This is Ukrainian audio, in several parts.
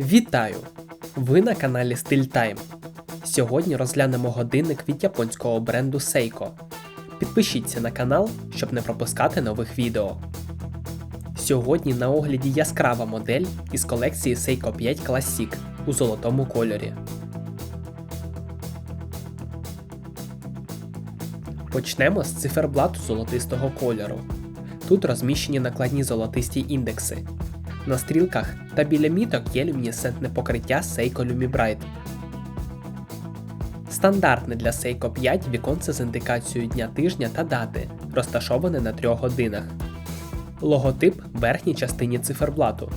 Вітаю! Ви на каналі Style Time. Сьогодні розглянемо годинник від японського бренду Seiko. Підпишіться на канал, щоб не пропускати нових відео. Сьогодні на огляді яскрава модель із колекції Seiko 5 Classic у золотому кольорі. Почнемо з циферблату золотистого кольору. Тут розміщені накладні золотисті індекси. На стрілках та біля міток є люмінесцентне покриття Seiko Lumibright. Стандартне для Seiko 5 віконце з індикацією дня тижня та дати, розташоване на 3 годинах. Логотип в верхній частині циферблату.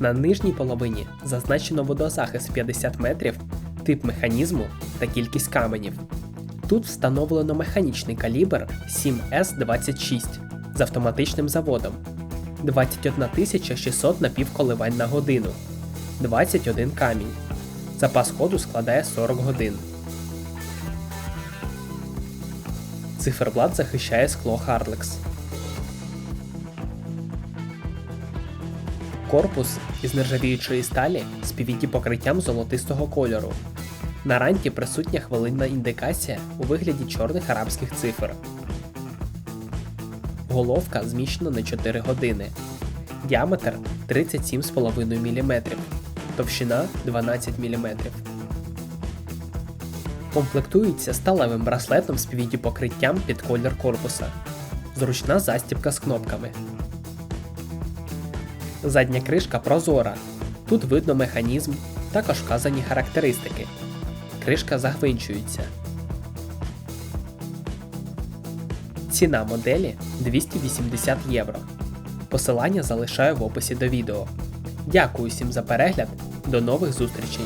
На нижній половині зазначено водозахист 50 метрів, тип механізму та кількість каменів. Тут встановлено механічний калібр 7S26 з автоматичним заводом 21 600 напівколивань на годину, 21 камінь. Запас ходу складає 40 годин. Циферблат захищає скло Harlex. Корпус із нержавіючої сталі з PVD покриттям золотистого кольору. На ранті присутня хвилинна індикація у вигляді чорних арабських цифр. Головка зміщена на 4 години. Діаметр 37,5 мм. Товщина 12 мм. Комплектується сталевим браслетом з PVD покриттям під колір корпуса. Зручна застібка з кнопками. Задня кришка прозора. Тут видно механізм, також вказані характеристики. Кришка загвинчується. Ціна моделі 280 євро. Посилання залишаю в описі до відео. Дякую всім за перегляд. До нових зустрічей!